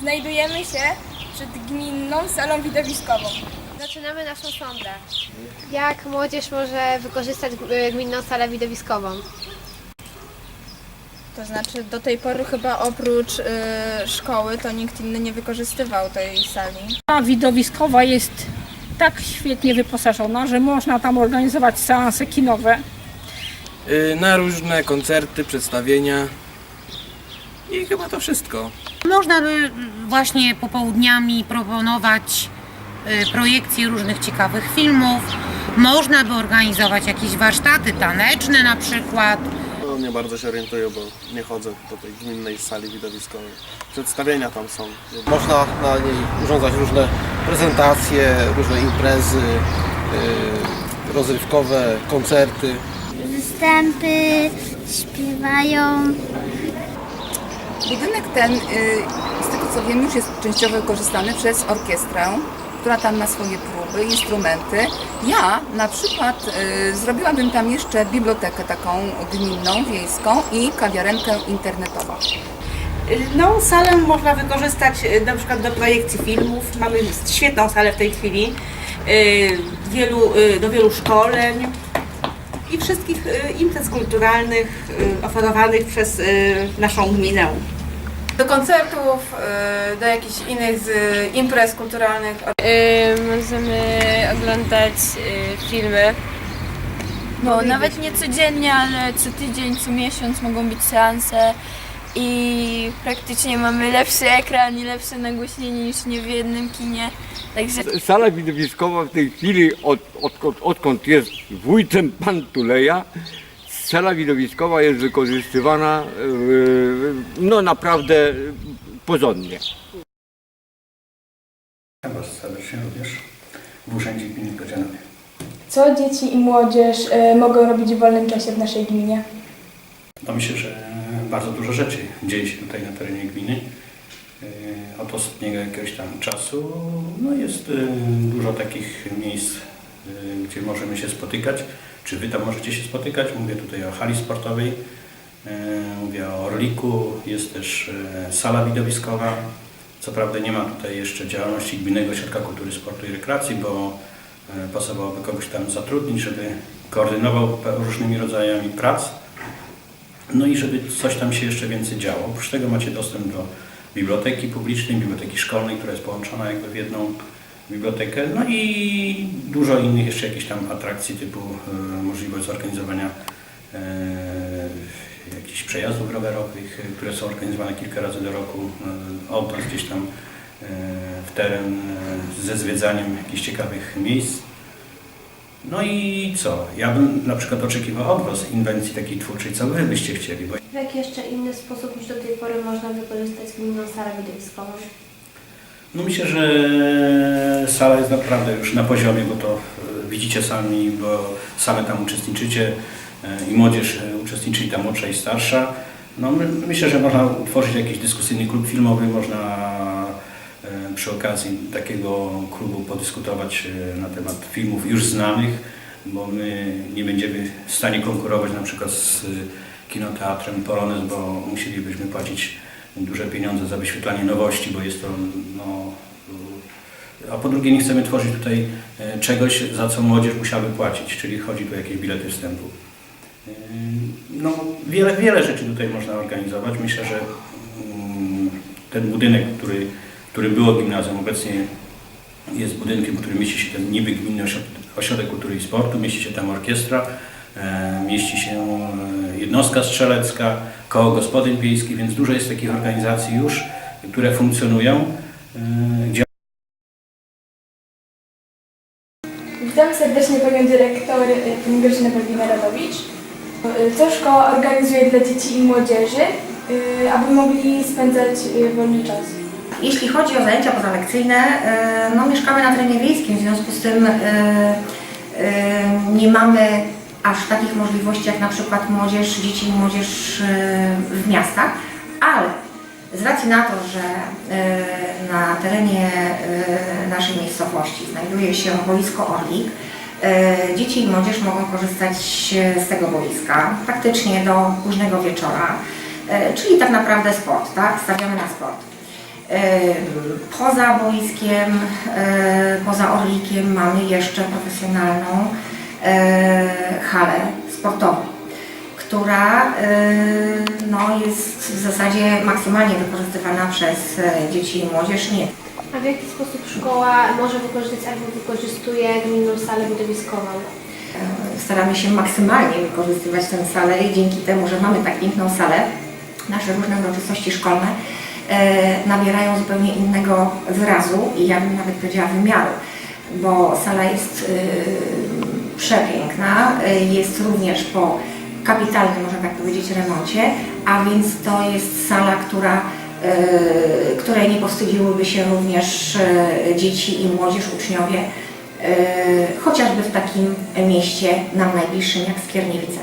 Znajdujemy się przed gminną salą widowiskową. Zaczynamy naszą sondę. Jak młodzież może wykorzystać y, gminną salę widowiskową? To znaczy do tej pory chyba oprócz y, szkoły to nikt inny nie wykorzystywał tej sali. Ta widowiskowa jest tak świetnie wyposażona, że można tam organizować seanse kinowe. Y, na różne koncerty, przedstawienia i chyba to wszystko. Można by właśnie popołudniami proponować y, projekcje różnych ciekawych filmów. Można by organizować jakieś warsztaty taneczne na przykład. No, nie bardzo się orientuję, bo nie chodzę do tej gminnej sali widowiskowej. Przedstawienia tam są. Można na niej urządzać różne prezentacje, różne imprezy yy, rozrywkowe, koncerty. występy, śpiewają. Budynek ten, y, z tego co wiem, już jest częściowo wykorzystany przez orkiestrę, która tam ma swoje próby, instrumenty. Ja na przykład y, zrobiłabym tam jeszcze bibliotekę taką gminną, wiejską i kawiarenkę internetową. No, salę można wykorzystać e, na przykład do projekcji filmów. Mamy świetną salę w tej chwili. Wielu, do wielu szkoleń i wszystkich e, imprez kulturalnych e, oferowanych przez e, naszą gminę. Do koncertów, y, do jakichś innych z, imprez kulturalnych. możemy oglądać filmy. No, nawet nie codziennie, ale co tydzień, co miesiąc mogą być seanse i praktycznie mamy lepszy ekran i lepsze nagłośnienie niż nie w jednym kinie. Także Sala widowiskowa w tej chwili, od, odkąd, odkąd jest wójtem pan Tuleja, sala widowiskowa jest wykorzystywana yy, no naprawdę porządnie. Witam Was serdecznie również w Urzędzie Gminy Godzianowie. co dzieci i młodzież y, mogą robić w wolnym czasie w naszej gminie? No myślę, że bardzo dużo rzeczy dzieje się tutaj na terenie gminy. Yy, Od ostatniego jakiegoś tam czasu no jest yy, dużo takich miejsc, yy, gdzie możemy się spotykać. Czy Wy tam możecie się spotykać? Mówię tutaj o hali sportowej, mówię o Orliku, jest też sala widowiskowa. Co prawda nie ma tutaj jeszcze działalności Gminnego Ośrodka Kultury, Sportu i Rekreacji, bo e, pasowałoby kogoś tam zatrudnić, żeby koordynował różnymi rodzajami prac. No i żeby coś tam się jeszcze więcej działo. Oprócz tego macie dostęp do biblioteki publicznej, biblioteki szkolnej, która jest połączona jakby w jedną bibliotekę. No i dużo innych jeszcze jakichś tam atrakcji typu e, możliwość zorganizowania e, jakichś przejazdów rowerowych, e, które są organizowane kilka razy do roku, e, obraz gdzieś tam w teren ze zwiedzaniem jakichś ciekawych miejsc. No i co? Ja bym na przykład oczekiwał od Was inwencji takiej twórczej, co Wy byście chcieli, bo W jaki jeszcze inny sposób niż do tej pory można wykorzystać gminną salę widowiskową? No myślę, że sala jest naprawdę już na poziomie, bo to e, widzicie sami, bo same tam uczestniczycie e, i młodzież e, uczestniczy i ta młodsza i starsza. No my, myślę, że można utworzyć jakiś dyskusyjny klub filmowy, można przy okazji takiego klubu podyskutować e, na temat filmów już znanych, bo my nie będziemy w stanie konkurować na przykład z e, kinoteatrem Polonez, bo musielibyśmy płacić duże pieniądze za wyświetlanie nowości, bo jest to no, a po drugie nie chcemy tworzyć tutaj e, czegoś, za co młodzież musiałaby płacić, czyli chodzi tu o jakieś bilety wstępu. No, wiele, wiele rzeczy tutaj można organizować. Myślę, że mm, ten budynek, który, który było gimnazjum, obecnie jest budynkiem, w którym mieści się ten niby gminny ośrodek, kultury i sportu, mieści się tam orkiestra, e, mieści się e, jednostka strzelecka, koło gospodyń wiejskich, więc dużo jest takich organizacji już, które funkcjonują, e, gdzie Witam serdecznie Panią Dyrektor Grażynę Balwina-Radowicz. Y, Co szkoła organizuje dla dzieci i młodzieży, aby mogli spędzać wolny czas? Jeśli chodzi o zajęcia pozalekcyjne, e, no mieszkamy na terenie wiejskim, w związku z tym e, e, nie mamy aż takich możliwości jak na przykład młodzież, dzieci i młodzież w miastach, ale z racji na to, że na terenie naszej miejscowości znajduje się boisko Orlik, dzieci i młodzież mogą korzystać z tego boiska praktycznie do późnego wieczora, czyli tak naprawdę sport, tak? Stawiamy na sport. E, Poza boiskiem, e, poza Orlikiem mamy jeszcze profesjonalną e, halę sportową, która no, jest w zasadzie maksymalnie wykorzystywana przez dzieci i młodzież. Nie. A w jaki sposób szkoła może wykorzystać albo wykorzystuje gminną salę widowiskową? E, Staramy się maksymalnie wykorzystywać tę salę i dzięki temu, że mamy tak piękną salę, nasze różne uroczystości szkolne nabierają zupełnie innego wyrazu i ja bym nawet powiedziała wymiaru, bo sala jest e, przepiękna, e, jest również po kapitalnym, można tak powiedzieć, remoncie, a więc to jest sala, która, e, której nie powstydziłyby się również e, dzieci i młodzież, uczniowie, e, chociażby w takim mieście nam najbliższym jak Skierniewice.